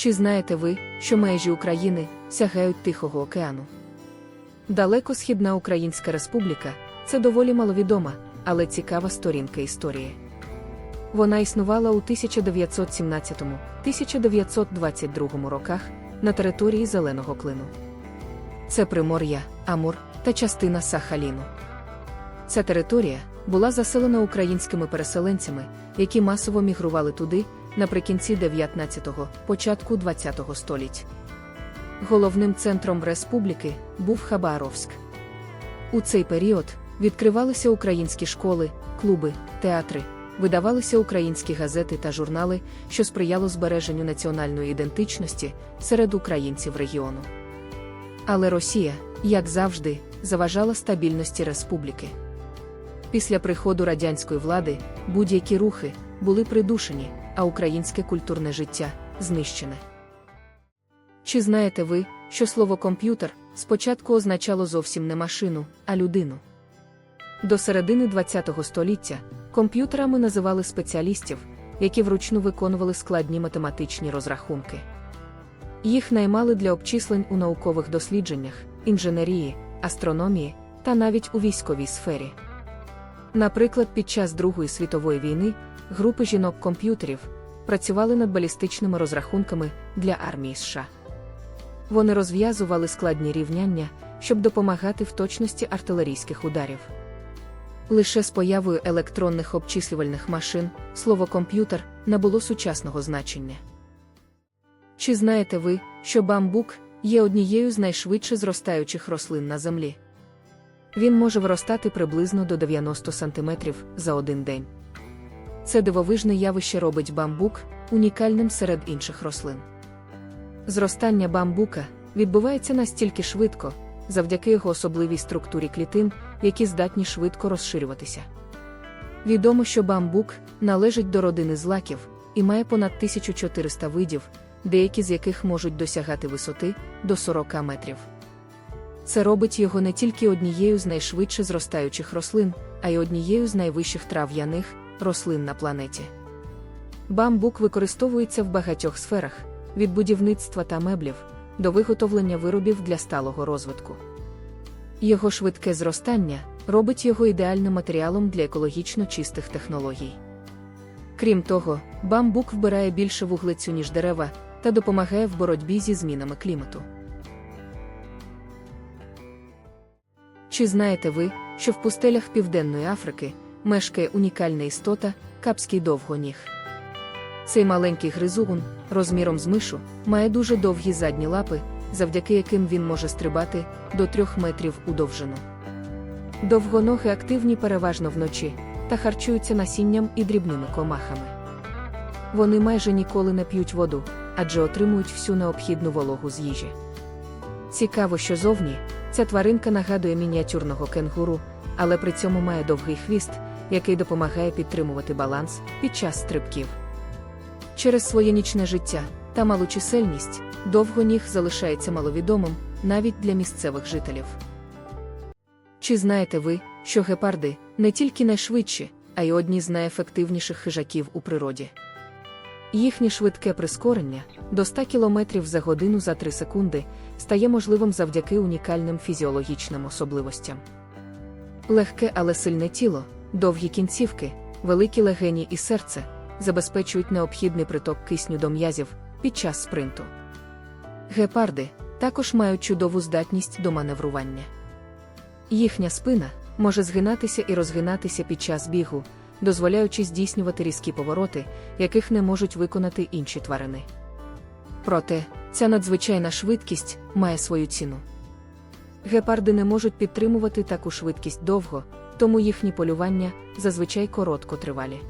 Чи знаєте ви, що межі України сягають Тихого океану? Далеко Східна Українська Республіка це доволі маловідома, але цікава сторінка історії. Вона існувала у 1917-1922 роках на території Зеленого клину. Це Примор'я, Амур та частина Сахаліну. Ця територія була заселена українськими переселенцями, які масово мігрували туди наприкінці 19-го, початку 20-го століть. Головним центром республіки був Хабаровськ. У цей період відкривалися українські школи, клуби, театри, видавалися українські газети та журнали, що сприяло збереженню національної ідентичності серед українців регіону. Але Росія, як завжди, заважала стабільності республіки. Після приходу радянської влади будь-які рухи були придушені, а українське культурне життя знищене. Чи знаєте ви, що слово комп'ютер спочатку означало зовсім не машину, а людину? До середини ХХ століття комп'ютерами називали спеціалістів, які вручну виконували складні математичні розрахунки. Їх наймали для обчислень у наукових дослідженнях, інженерії, астрономії та навіть у військовій сфері. Наприклад, під час Другої світової війни групи жінок-комп'ютерів працювали над балістичними розрахунками для армії США. Вони розв'язували складні рівняння, щоб допомагати в точності артилерійських ударів. Лише з появою електронних обчислювальних машин слово комп'ютер набуло сучасного значення. Чи знаєте ви, що бамбук є однією з найшвидше зростаючих рослин на землі? Він може виростати приблизно до 90 см за один день. Це дивовижне явище робить бамбук унікальним серед інших рослин. Зростання бамбука відбувається настільки швидко, завдяки його особливій структурі клітин, які здатні швидко розширюватися. Відомо, що бамбук належить до родини злаків і має понад 1400 видів, деякі з яких можуть досягати висоти до 40 метрів. Це робить його не тільки однією з найшвидше зростаючих рослин, а й однією з найвищих трав'яних рослин на планеті. Бамбук використовується в багатьох сферах від будівництва та меблів до виготовлення виробів для сталого розвитку. Його швидке зростання робить його ідеальним матеріалом для екологічно чистих технологій. Крім того, бамбук вбирає більше вуглецю, ніж дерева, та допомагає в боротьбі зі змінами клімату. Чи знаєте ви, що в пустелях Південної Африки мешкає унікальна істота капський довгоніг? Цей маленький гризун, розміром з мишу, має дуже довгі задні лапи, завдяки яким він може стрибати до трьох метрів у довжину. Довгоноги активні переважно вночі та харчуються насінням і дрібними комахами. Вони майже ніколи не п'ють воду, адже отримують всю необхідну вологу з їжі. Цікаво, що зовні ця тваринка нагадує мініатюрного кенгуру, але при цьому має довгий хвіст, який допомагає підтримувати баланс під час стрибків. Через своє нічне життя та малу чисельність довгоніг залишається маловідомим навіть для місцевих жителів. Чи знаєте ви, що гепарди не тільки найшвидші, а й одні з найефективніших хижаків у природі? Їхнє швидке прискорення до 100 км за годину за 3 секунди стає можливим завдяки унікальним фізіологічним особливостям. Легке, але сильне тіло, довгі кінцівки, великі легені і серце забезпечують необхідний приток кисню до м'язів під час спринту. Гепарди також мають чудову здатність до маневрування. Їхня спина може згинатися і розгинатися під час бігу, дозволяючи здійснювати різкі повороти, яких не можуть виконати інші тварини. Проте, ця надзвичайна швидкість має свою ціну. Гепарди не можуть підтримувати таку швидкість довго, тому їхні полювання зазвичай короткотривалі.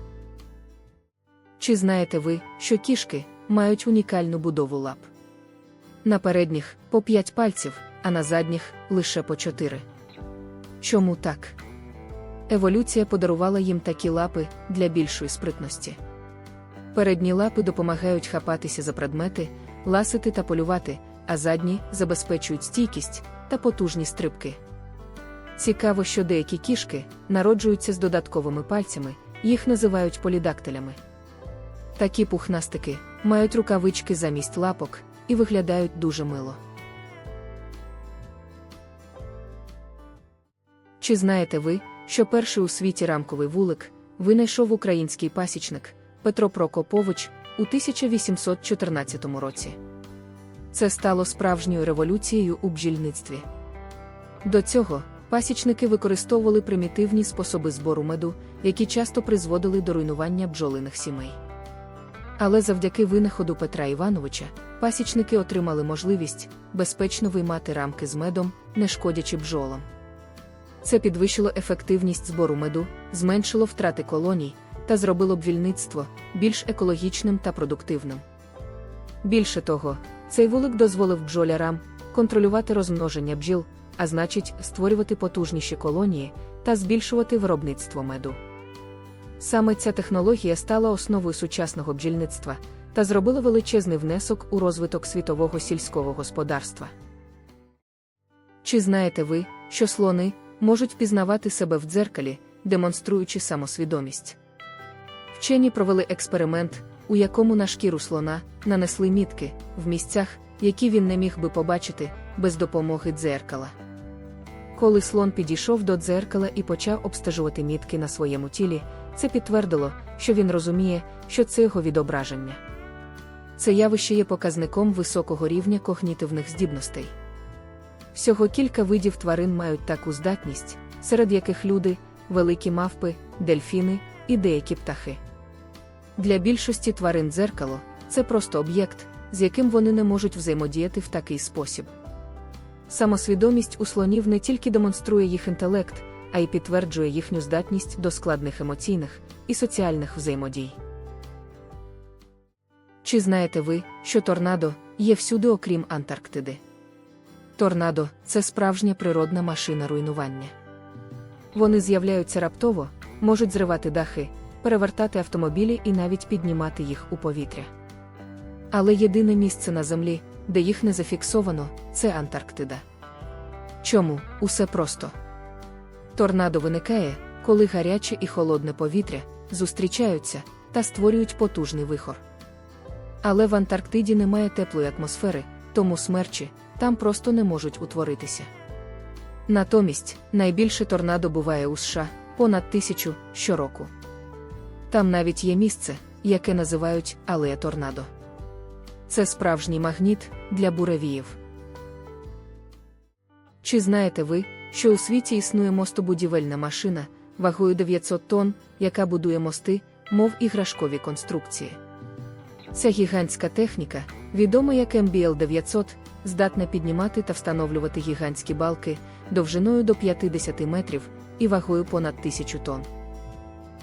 Чи знаєте ви, що кішки мають унікальну будову лап? На передніх по 5 пальців, а на задніх лише по 4. Чому так? Еволюція подарувала їм такі лапи для більшої спритності. Передні лапи допомагають хапатися за предмети, ласити та полювати, а задні забезпечують стійкість та потужні стрибки. Цікаво, що деякі кішки народжуються з додатковими пальцями, їх називають полідактилями. Такі пухнастики мають рукавички замість лапок і виглядають дуже мило. Чи знаєте ви, що перший у світі рамковий вулик винайшов український пасічник Петро Прокопович у 1814 році? Це стало справжньою революцією у бджільництві. До цього пасічники використовували примітивні способи збору меду, які часто призводили до руйнування бджолиних сімей. Але завдяки винаходу Петра Івановича пасічники отримали можливість безпечно виймати рамки з медом, не шкодячи бджолам. Це підвищило ефективність збору меду, зменшило втрати колоній та зробило бджільництво більш екологічним та продуктивним. Більше того, цей вулик дозволив бджолярам контролювати розмноження бджіл, а значить, створювати потужніші колонії та збільшувати виробництво меду. Саме ця технологія стала основою сучасного бджільництва та зробила величезний внесок у розвиток світового сільського господарства. Чи знаєте ви, що слони можуть впізнавати себе в дзеркалі, демонструючи самосвідомість? Вчені провели експеримент, у якому на шкіру слона нанесли мітки в місцях, які він не міг би побачити без допомоги дзеркала. Коли слон підійшов до дзеркала і почав обстежувати мітки на своєму тілі, це підтвердило, що він розуміє, що це його відображення. Це явище є показником високого рівня когнітивних здібностей. Всього кілька видів тварин мають таку здатність, серед яких люди, великі мавпи, дельфіни і деякі птахи. Для більшості тварин дзеркало це просто об'єкт, з яким вони не можуть взаємодіяти в такий спосіб. Самосвідомість у слонів не тільки демонструє їх інтелект, а й підтверджує їхню здатність до складних емоційних і соціальних взаємодій. Чи знаєте ви, що торнадо є всюди, окрім Антарктиди? Торнадо це справжня природна машина руйнування. Вони з'являються раптово, можуть зривати дахи, перевертати автомобілі і навіть піднімати їх у повітря. Але єдине місце на землі, де їх не зафіксовано, це Антарктида. Чому усе просто? Торнадо виникає, коли гаряче і холодне повітря зустрічаються та створюють потужний вихор. Але в Антарктиді немає теплої атмосфери, тому смерчі там просто не можуть утворитися. Натомість найбільше торнадо буває у США понад тисячу щороку. Там навіть є місце, яке називають Алея торнадо. Це справжній магніт для буревіїв. Чи знаєте ви, що у світі існує мостобудівельна машина вагою 900 тонн, яка будує мости, мов іграшкові конструкції? Ця гігантська техніка, відома як MBL 900, здатна піднімати та встановлювати гігантські балки довжиною до 50 метрів і вагою понад 1000 тонн.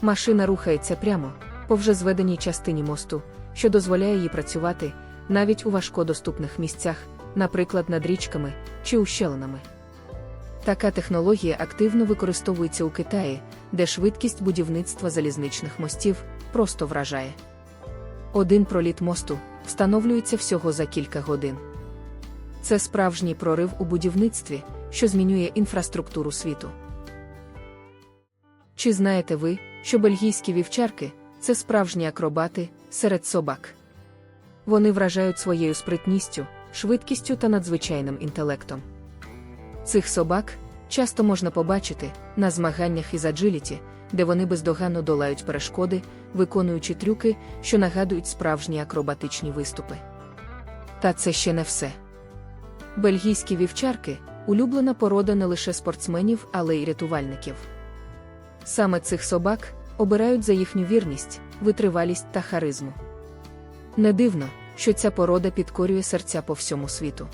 Машина рухається прямо по вже зведеній частині мосту, що дозволяє їй працювати навіть у важкодоступних місцях, наприклад, над річками чи ущелинами. Така технологія активно використовується у Китаї, де швидкість будівництва залізничних мостів просто вражає. Один проліт мосту встановлюється всього за кілька годин. Це справжній прорив у будівництві, що змінює інфраструктуру світу. Чи знаєте ви, що бельгійські вівчарки це справжні акробати серед собак? Вони вражають своєю спритністю, швидкістю та надзвичайним інтелектом. Цих собак часто можна побачити на змаганнях із аджиліті, де вони бездоганно долають перешкоди, виконуючи трюки, що нагадують справжні акробатичні виступи. Та це ще не все. Бельгійські вівчарки улюблена порода не лише спортсменів, але й рятувальників. Саме цих собак обирають за їхню вірність, витривалість та харизму. Не дивно, що ця порода підкорює серця по всьому світу.